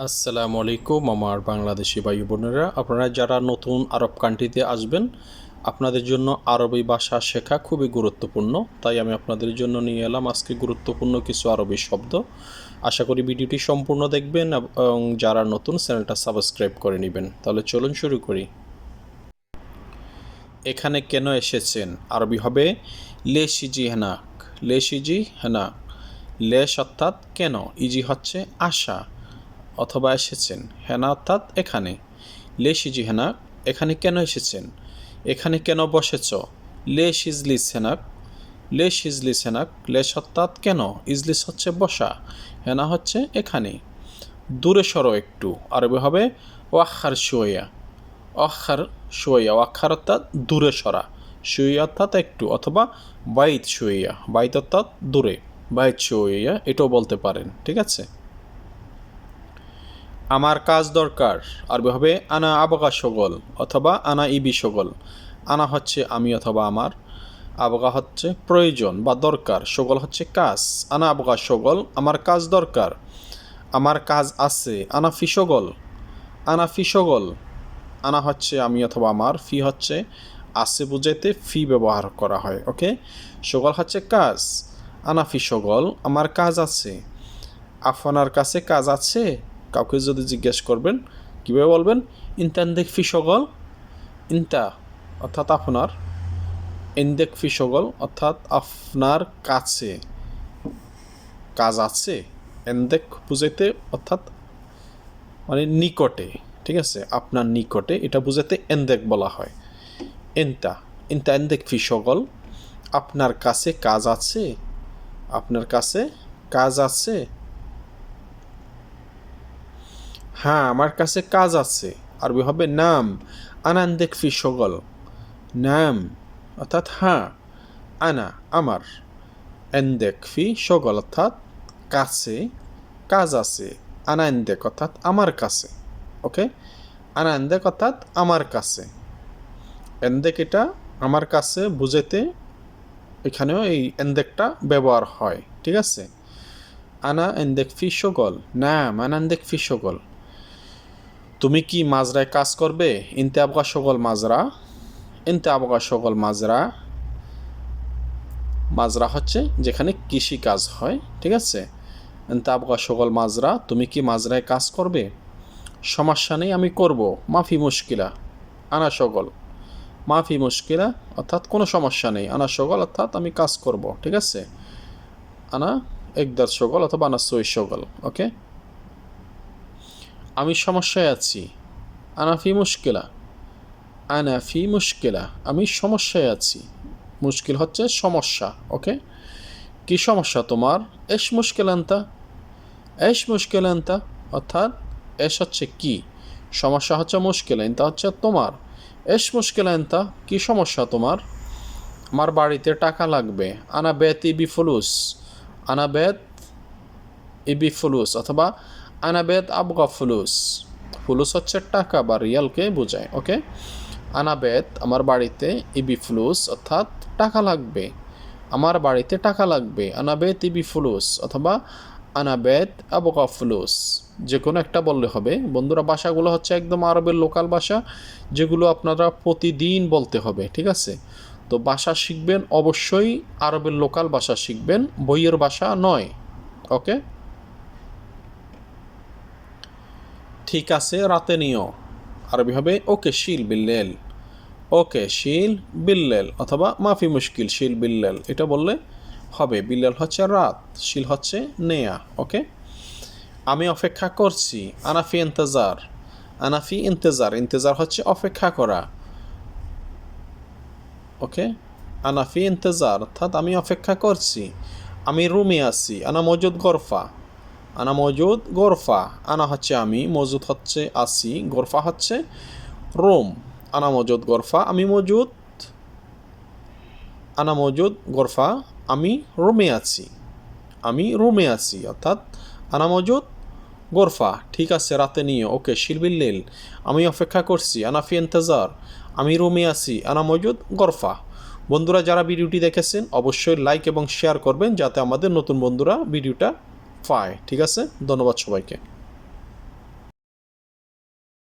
আসসালামু আলাইকুম, আমার বাংলাদেশি ভাই বোনেরা। আপনারা যারা নতুন আরব কান্ট্রিতে আসবেন, আপনাদের জন্য আরবি ভাষা শেখা খুবই গুরুত্বপূর্ণ। তাই আমি আপনাদের জন্য নিয়ে এলাম আজকে গুরুত্বপূর্ণ কিছু আরবি শব্দ। আশা করি ভিডিওটি সম্পূর্ণ দেখবেন এবং যারা নতুন চ্যানেলটা সাবস্ক্রাইব করে নেবেন। তাহলে চলুন শুরু করি। এখানে কেন এসেছেন? আরবি হবে লেশিজি হেনাক। লেশিজি হেনাক। লেশ অর্থাৎ কেন? ইজি হচ্ছে আশা। অথবা এসেছেন। হেনা অর্থাৎ এখানে। লে সিজি হেনাক এখানে কেন এসেছেন? এখানে কেন বসেছ? লেশ ইজলিস হেনাক লেশ ইজলিস হেনাক লেশ অর্থাৎ কেন? ইজলিস হচ্ছে বসা, হেনা হচ্ছে এখানে। দূরে সরো একটু, আরবি হবে ওয়াক্ষার শুয়া। অক্ষার শুয়া অক্ষার অর্থাৎ দূরে সরা। শুয়া অর্থাৎ একটু অথবা বাইত শুয়া। বাইত অর্থাৎ দূরে। বাইত শুয়া, এটাও বলতে পারেন, ঠিক আছে? আমার কাজ দরকার। আরবি হবে, আনা আবগা সগল অথবা, আনা ইবি সগল আনা হচ্ছে আমি অথবা আমার। আবগা হচ্ছে প্রয়োজন বা দরকার। সগল হচ্ছে কাজ। আনা আবগা সগল আমার কাজ দরকার। আমার কাজ আছে আনা ফি সগল আনা ফি সগল আনা হচ্ছে আমি অথবা আমার ফি হচ্ছে আছে বুঝাইতে ফি ব্যবহার করা হয় ওকে? সগল হচ্ছে কাজ। আনা ফি সগল আমার কাজ আছে আপনার কাছে কাজ আছে কাউকে যদি জিজ্ঞেস করবেন, কীভাবে বলবেন? ইন্তান্দেক ফি সগল, ইন্তা অর্থাৎ আপনার ইন্দেক ফি সগল অর্থাৎ আপনার কাছে, কাজ আছে এন্দেক বুঝাইতে অর্থাৎ মানে নিকটে, ঠিক আছে? আপনার নিকটে, এটা বুঝাতে এন্দেক বলা হয়। এন্তা ইন্তা এন্দেক ফি সগল, আপনার কাছে কাজ আছে, আপনার কাছে কাজ আছে হ্যাঁ আমার কাছে কাজ আছে। আরবি হবে নাম। আনান্দেক ফি সগল। নাম, অর্থাৎ হ্যাঁ আনা, আমার। এন্দেক ফি সগল, অর্থাৎ কাছে, কাজ আছে। আনান্দেক অর্থাৎ আমার কাছে। ওকে? আনান্দেক অর্থাৎ আমার কাছে। এন্দেক এটা আমার কাছে বুঝেতে এখানেও এই এন্দেকটা ব্যবহার হয়। ঠিক আছে? আনা এন্দেক ফি সগল। নাম আনান্দেক ফি সগল। তুমি কি মাজরায় কাজ করবে? ইনতে আবগা সকল মাজরা। ইনতে আবগা সকল মাজরা। মাজরা হচ্ছে যেখানে কৃষি কাজ হয়, ঠিক আছে? ইনতে আবগা সকল মাজরা, তুমি কি মাজরায় কাজ করবে? সমস্যা নেই, আমি করব। মাফি মুশকিলা, আনা সকল মাফি মুশকিলা, অর্থাৎ কোনো সমস্যা নেই। আনা সকল অর্থাৎ আমি কাজ করব, ঠিক আছে? আনা একদার সকল অথবা আনা সই সকল ওকে? আমি সমস্যায় আছি। আনাফি মুশকিলা। আনাফি মুশকিলা। আমি সমস্যায় আছি। মুশকিল হচ্ছে সমস্যা, ওকে? কি সমস্যা তোমার? এস মুশকিল আনতা এস মুশকিল আনতা অর্থাৎ এস হচ্ছে কি? সমস্যা হচ্ছে মুশকিল আনতা হচ্ছে তোমার। এস মুশকিল আনতা কি সমস্যা তোমার? আমার বাড়িতে টাকা লাগবে। আনা বেত ইবি ফুলুস। আনা বেত ইবি ফুলুস অথবা আনাবেদ আবগা ফুলুস। ফুলুস হচ্ছে টাকা বা রিয়ালকে বোঝায়, ওকে? আনাবেদ, আমার বাড়িতে ইবি ফুলুস, অর্থাৎ টাকা লাগবে। আমার বাড়িতে টাকা লাগবে। আনাবেদ ইবি ফুলুস অথবা আনাবেদ আবগা ফুলুস। যে কোনো একটা বললে হবে। বন্ধুরা, ভাষাগুলো হচ্ছে একদম আরবের লোকাল ভাষা, যেগুলো আপনারা প্রতিদিন বলতে হবে, ঠিক আছে? তো ভাষা শিখবেন, অবশ্যই আরবের লোকাল ভাষা শিখবেন, বইয়ের ভাষা নয়, ওকে? ঠিক আছে, রাতে নিও। আরবি হবে, ওকে, শিল বিল্লেল। ওকে, শিল বিল্লেল। অথবা, মাফি মুশকিল, শিল বিল্লেল। এটা বললে হবে, বিল্লেল হচ্ছে রাত, শিল হচ্ছে নেয়া, ওকে? আমি অপেক্ষা করছি আনাফি ইন্তজার। আনাফি ইন্তজার। ইন্তজার হচ্ছে অপেক্ষা করা, ওকে? আনাফি ইন্তজার। অর্থাৎ আমি অপেক্ষা করছি। আমি রুমে আছি। আনা মজুদ গরফা। আনা মজুদ গোরফা। আনা হচ্ছে আমি, মজুদ হচ্ছে আসি, গোরফা হচ্ছে রোম। আনা মজুদ গোরফা, আমি মজুদ। আনা মজুদ গোরফা, আমি রুমে আছি। আমি রুমে আছি, অর্থাৎ আনা মজুদ গোরফা। ঠিক আছে, রাতে নিয়ে ওকে শিলবিল্লিল আমি অপেক্ষা করছি। আনাফি ইন্তজার। আমি রুমে আছি। আনা মজুদ গরফা। বন্ধুরা, যারা ভিডিওটি দেখেছেন, অবশ্যই লাইক এবং শেয়ার করবেন, যাতে আমাদের নতুন বন্ধুরা ভিডিওটা পায় ঠিক আছে? ধন্যবাদ সবাইকে।